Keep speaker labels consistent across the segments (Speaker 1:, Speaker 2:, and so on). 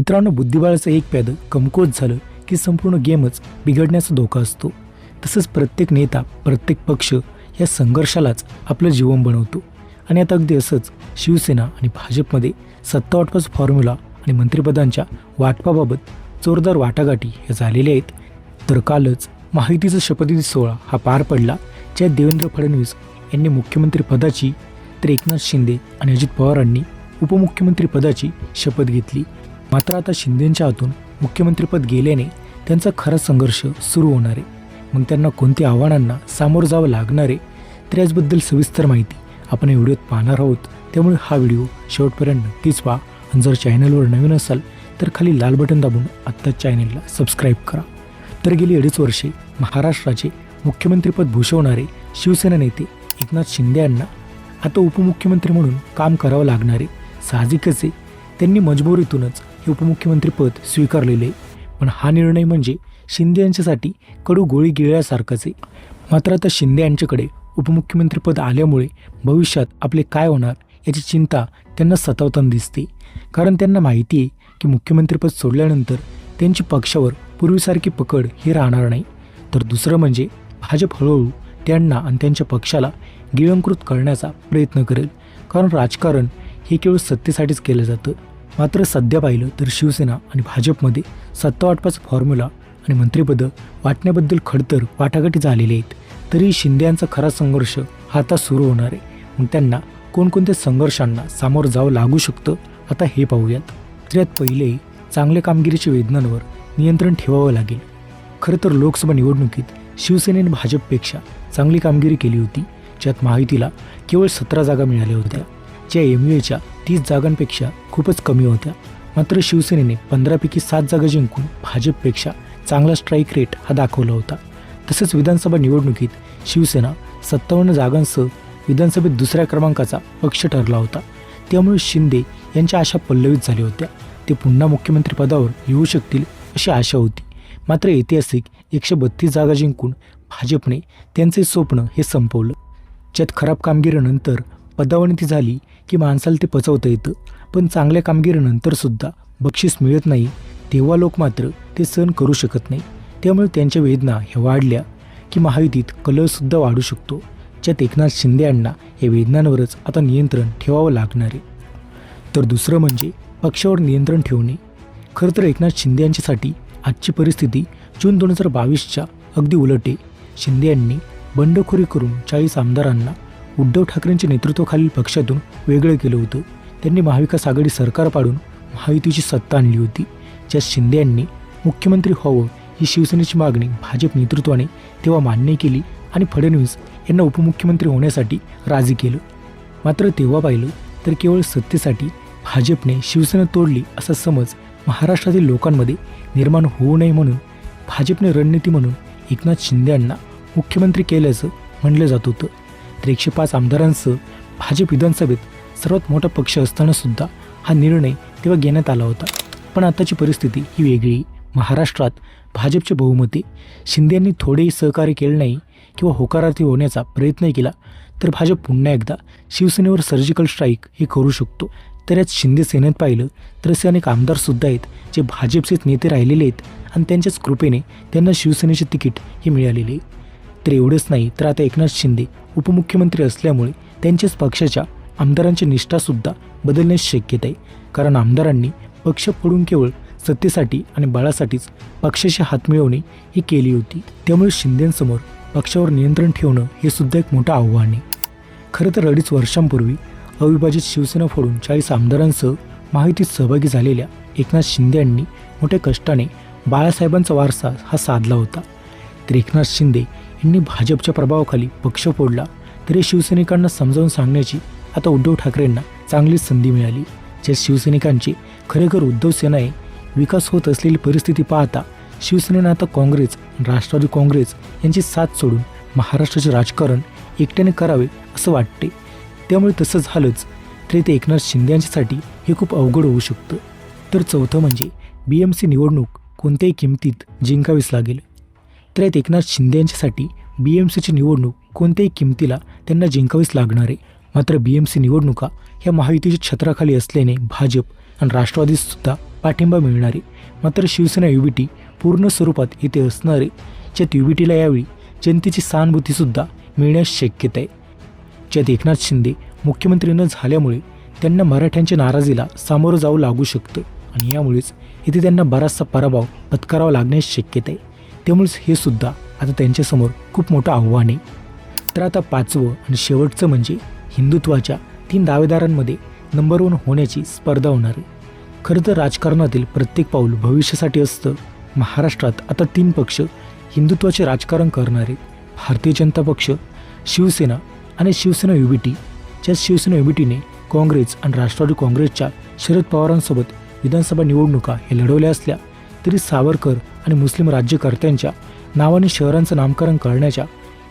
Speaker 1: मित्रांनो बुद्धिबळाचं एक प्यादं कमकुवत झालं की संपूर्ण गेमच बिघडण्याचा धोका असतो. तसंच प्रत्येक नेता प्रत्येक पक्ष या संघर्षालाच आपलं जीवन बनवतो. आणि आता अगदी असंच शिवसेना आणि भाजपमध्ये सत्ता वाटपाचा फॉर्म्युला आणि मंत्रिपदांच्या वाटपाबाबत जोरदार वाटाघाटी हे झालेल्या आहेत. तर कालच माहितीचा शपथविधी सोहळा हा पार पडला ज्यात देवेंद्र फडणवीस यांनी मुख्यमंत्रीपदाची तर एकनाथ शिंदे आणि अजित पवारांनी उपमुख्यमंत्रीपदाची शपथ घेतली. मात्र आता शिंदेंच्या हातून मुख्यमंत्रीपद गेल्याने त्यांचा खरा संघर्ष सुरू होणार आहे. मग त्यांना कोणत्या आव्हानांना सामोरं जावं लागणार आहे तर याचबद्दल सविस्तर माहिती आपण या व्हिडिओत पाहणार आहोत. त्यामुळे हा व्हिडिओ शेवटपर्यंत नक्कीच पहा. आणि जर चॅनलवर नवीन असाल तर खाली लाल बटन दाबून आत्ताच चॅनलला सबस्क्राईब करा. तर गेली अडीच वर्षे महाराष्ट्राचे मुख्यमंत्रीपद भूषवणारे शिवसेना नेते एकनाथ शिंदे यांना आता उपमुख्यमंत्री म्हणून काम करावं लागणारे साहजिकच आहे. त्यांनी मजबुरीतूनच हे उपमुख्यमंत्रीपद स्वीकारलेले. आहे पण हा निर्णय म्हणजे शिंदे यांच्यासाठी कडू गोळी गिळल्यासारखाच आहे. मात्र आता शिंदे यांच्याकडे उपमुख्यमंत्रीपद आल्यामुळे भविष्यात आपले काय होणार याची चिंता त्यांना सतावताना दिसते. कारण त्यांना माहिती आहे की मुख्यमंत्रीपद सोडल्यानंतर त्यांची पक्षावर पूर्वीसारखी पकड ही राहणार नाही. तर दुसरं म्हणजे भाजप हळूहळू त्यांना आणि त्यांच्या पक्षाला गिळंकृत करण्याचा प्रयत्न करेल. कारण राजकारण हे केवळ सत्तेसाठीच केलं जातं. मात्र सध्या पाहिलं तर शिवसेना आणि भाजपमध्ये सत्ता वाटपाचा फॉर्म्युला आणि मंत्रिपदं वाटण्याबद्दल खडतर वाटाघाटी झालेले आहेत. तरी शिंदे यांचा खरा संघर्ष हा आता सुरू होणार आहे. मग त्यांना कोणकोणत्या संघर्षांना सामोरं जावं लागू शकतं? आता हे पाहूयात. त्यात पहिलेही पहिले चांगल्या कामगिरीच्या वेदनांवर नियंत्रण ठेवावं लागेल. खरं तर लोकसभा निवडणुकीत शिवसेनेने भाजपपेक्षा चांगली कामगिरी केली होती. ज्यात महायुतीला केवळ सतरा जागा मिळाल्या होत्या. ज्या एम यू एच्या तीस जागांपेक्षा खूपच कमी होत्या. मात्र शिवसेनेने पंधरापैकी सात जागा जिंकून भाजपपेक्षा चांगला स्ट्राईक रेट हा दाखवला होता. तसंच विधानसभा निवडणुकीत शिवसेना सत्तावन्न जागांसह विधानसभेत दुसऱ्या क्रमांकाचा पक्ष ठरला होता. त्यामुळे शिंदे यांच्या आशा पल्लवित झाल्या होत्या. ते पुन्हा मुख्यमंत्रीपदावर येऊ शकतील अशी आशा होती. मात्र ऐतिहासिक एकशे बत्तीस जागा जिंकून भाजपने त्यांचे स्वप्न हे संपवलं. ज्यात खराब कामगिरीनंतर पदावनती झाली की माणसाला ते पचवता येतं. पण चांगल्या कामगिरीनंतरसुद्धा बक्षीस मिळत नाही तेव्हा लोक मात्र ते सहन करू शकत नाही. त्यामुळे त्यांच्या वेदना ह्या वाढल्या की महायुतीत कलहसुद्धा वाढू शकतो. ज्यात एकनाथ शिंदे यांना या वेदनांवरच आता नियंत्रण ठेवावं लागणार आहे. तर दुसरं म्हणजे पक्षावर नियंत्रण ठेवणे. खरं तर एकनाथ शिंदे यांच्यासाठी आजची परिस्थिती जून दोन हजार बावीसच्या अगदी उलटे शिंदे यांनी बंडखोरी करून चाळीस आमदारांना उद्धव ठाकरेंच्या नेतृत्वाखालील पक्षातून वेगळं केलं होतं. त्यांनी महाविकास आघाडी सरकार पाडून महायुतीची सत्ता आणली होती. ज्यात शिंदे यांनी मुख्यमंत्री व्हावं ही शिवसेनेची मागणी भाजप नेतृत्वाने तेव्हा मान्य केली आणि फडणवीस यांना उपमुख्यमंत्री होण्यासाठी राजी केलं. मात्र तेव्हा पाहिलं तर केवळ सत्तेसाठी भाजपने शिवसेना तोडली असा समज महाराष्ट्रातील लोकांमध्ये निर्माण होऊ नये म्हणून भाजपने रणनीती म्हणून एकनाथ शिंदे यांना मुख्यमंत्री केल्याचं म्हणलं जात होतं. तर एकशे पाच आमदारांसह भाजप विधानसभेत सर्वात मोठा पक्ष असतानासुद्धा हा निर्णय तेव्हा घेण्यात आला होता. पण आताची परिस्थिती ही वेगळी. महाराष्ट्रात भाजपचे बहुमते शिंदे यांनी थोडेही सहकार्य केले नाही किंवा होकारार्थी होण्याचा प्रयत्न केला तर भाजप पुन्हा एकदा शिवसेनेवर सर्जिकल स्ट्राईक हे करू शकतो. तर यात शिंदे सेनेत पाहिलं तर असे अनेक आमदारसुद्धा आहेत जे भाजपचेच नेते राहिलेले आहेत आणि त्यांच्याच कृपेने त्यांना शिवसेनेचे तिकीट हे मिळालेले आहे. तर एवढंच नाही तर आता एकनाथ शिंदे उपमुख्यमंत्री असल्यामुळे त्यांच्याच पक्षाच्या आमदारांची निष्ठासुद्धा बदलण्याची शक्यता आहे. कारण आमदारांनी पक्ष पडून केवळ सत्तेसाठी आणि बाळासाठीच पक्षाशी हात मिळवणे ही केली होती. त्यामुळे शिंदेंसमोर पक्षावर नियंत्रण ठेवणं हे सुद्धा एक मोठं आव्हान आहे. खरं तर अडीच वर्षांपूर्वी अविभाजित शिवसेना फोडून चाळीस आमदारांसह माहितीत सहभागी झालेल्या एकनाथ शिंदे यांनी मोठ्या कष्टाने बाळासाहेबांचा वारसा हा साधला होता. तर एकनाथ शिंदे यांनी भाजपच्या प्रभावाखाली पक्ष फोडला तरी शिवसैनिकांना समजावून सांगण्याची आता उद्धव ठाकरेंना चांगलीच संधी मिळाली. ज्या शिवसैनिकांची खरेखर उद्धव सेना आहे विकास होत असलेली परिस्थिती पाहता शिवसेनेनं आता काँग्रेस राष्ट्रवादी काँग्रेस यांची साथ सोडून महाराष्ट्राचे राजकारण एकट्याने करावे असं वाटते. त्यामुळे तसं झालंच तरी ते एकनाथ शिंदे यांच्यासाठी हे खूप अवघड होऊ शकतं. तर चौथं म्हणजे बी एम सी निवडणूक कोणत्याही किमतीत जिंकावीच लागेल. तर एकनाथ शिंदे यांच्यासाठी बी एम सीची निवडणूक कोणत्याही किमतीला त्यांना जिंकावीच लागणार आहे. मात्र बी एम सी निवडणुका ह्या महायुतीच्या छत्राखाली असल्याने भाजप आणि राष्ट्रवादीसुद्धा पाठिंबा मिळणार आहे. मात्र शिवसेना युबीटी पूर्ण स्वरूपात इथे असणार यू ज्यात युबीटीला यावेळी जनतेची सहानुभूतीसुद्धा मिळण्यास शक्यता आहे. ज्यात एकनाथ शिंदे मुख्यमंत्री न झाल्यामुळे त्यांना मराठ्यांच्या नाराजीला सामोरं जावं लागू शकतं आणि यामुळेच इथे त्यांना बराचसा पराभव पत्करावा लागण्यास शक्यता आहे. त्यामुळेच हे सुद्धा आता त्यांच्यासमोर खूप मोठं आव्हान आहे. तर आता पाचवं आणि शेवटचं म्हणजे हिंदुत्वाच्या तीन दावेदारांमध्ये नंबर वन होण्याची स्पर्धा होणार आहे. खरं तर राजकारणातील प्रत्येक पाऊल भविष्यासाठी असतं. महाराष्ट्रात आता तीन पक्ष हिंदुत्वाचे राजकारण करणारे भारतीय जनता पक्ष शिवसेना आणि शिवसेना युबीटी ज्या शिवसेना युबीटीने काँग्रेस आणि राष्ट्रवादी काँग्रेसच्या शरद पवारांसोबत विधानसभा निवडणुका हे लढवल्या असल्या तरी सावरकर आणि मुस्लिम राज्यकर्त्यांच्या नावाने शहरांचं नामकरण करण्याच्या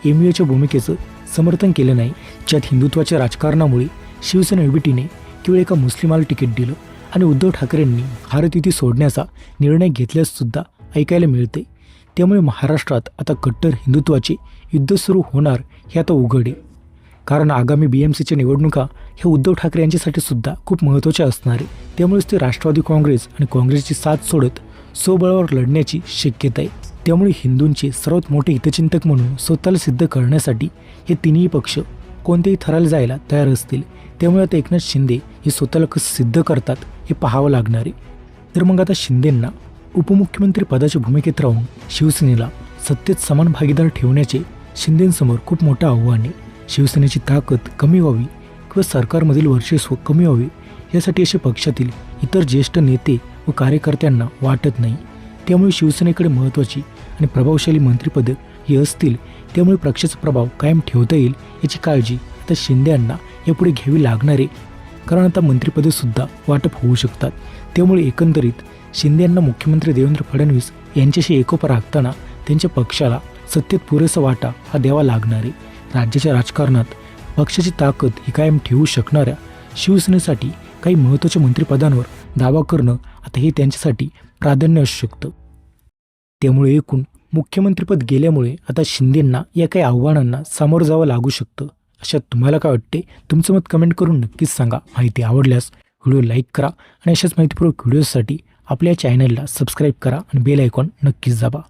Speaker 1: एम यूच्या भूमिकेचं समर्थन केलं नाही. ज्यात हिंदुत्वाच्या राजकारणामुळे शिवसेना युबीटीने केवळ एका मुस्लिमाला तिकीट दिलं आणि उद्धव ठाकरेंनी भारत युती सोडण्याचा निर्णय घेतल्याससुद्धा ऐकायला मिळते त्यामुळे महाराष्ट्रात आता कट्टर हिंदुत्वाचे युद्ध सुरू होणार हे आता उघड आहे. कारण आगामी बी एम सीच्या निवडणुका हे उद्धव ठाकरे यांच्यासाठी सुद्धा खूप महत्त्वाच्या असणार आहे. त्यामुळेच ते राष्ट्रवादी काँग्रेस आणि काँग्रेसची साथ सोडत स्वबळावर लढण्याची शक्यता आहे त्यामुळे हिंदूंचे सर्वात मोठे हितचिंतक म्हणून स्वतःला सिद्ध करण्यासाठी हे तिन्ही पक्ष कोणत्याही थराला जायला तयार असतील त्यामुळे आता एकनाथ शिंदे हे स्वतःला कसं सिद्ध करतात हे पाहावं लागणार आहे. तर मग आता शिंदेंना उपमुख्यमंत्री पदाच्या भूमिकेत राहून शिवसेनेला सत्तेत समान भागीदार ठेवण्याचे शिंदेंसमोर खूप मोठं आव्हान आहे. शिवसेनेची ताकद कमी व्हावी किंवा सरकारमधील वर्चस्व कमी व्हावे यासाठी असे पक्षातील इतर ज्येष्ठ नेते व कार्यकर्त्यांना वाटत नाही. त्यामुळे शिवसेनेकडे महत्त्वाची आणि प्रभावशाली मंत्रिपदं ही असतील त्यामुळे पक्षाचा प्रभाव कायम ठेवता येईल याची काळजी आता शिंदे यांना यापुढे घ्यावी लागणार आहे कारण आता मंत्रिपदेसुद्धा वाटप होऊ शकतात. त्यामुळे एकंदरीत शिंदे यांना मुख्यमंत्री देवेंद्र फडणवीस यांच्याशी एकोपा राखताना त्यांच्या पक्षाला सत्तेत पुरेसा वाटा हा द्यावा लागणार. आहे राज्याच्या राजकारणात पक्षाची ताकद ही कायम ठेवू शकणाऱ्या शिवसेनेसाठी काही महत्त्वाच्या मंत्रिपदांवर दावा करणं आता हे त्यांच्यासाठी प्राधान्य असू शकतं. त्यामुळे एकूण मुख्यमंत्रीपद गेल्यामुळे आता शिंदेंना या काही आव्हानांना सामोरं जावं लागू शकतं अशा तुम्हाला काय वाटते? तुमचं मत कमेंट करून नक्कीच सांगा. माहिती आवडल्यास व्हिडिओ लाईक करा आणि अशाच माहितीपूर्वक व्हिडिओसाठी आपल्या चॅनलला सबस्क्राईब करा आणि बेल आयकॉन नक्कीच दाबा.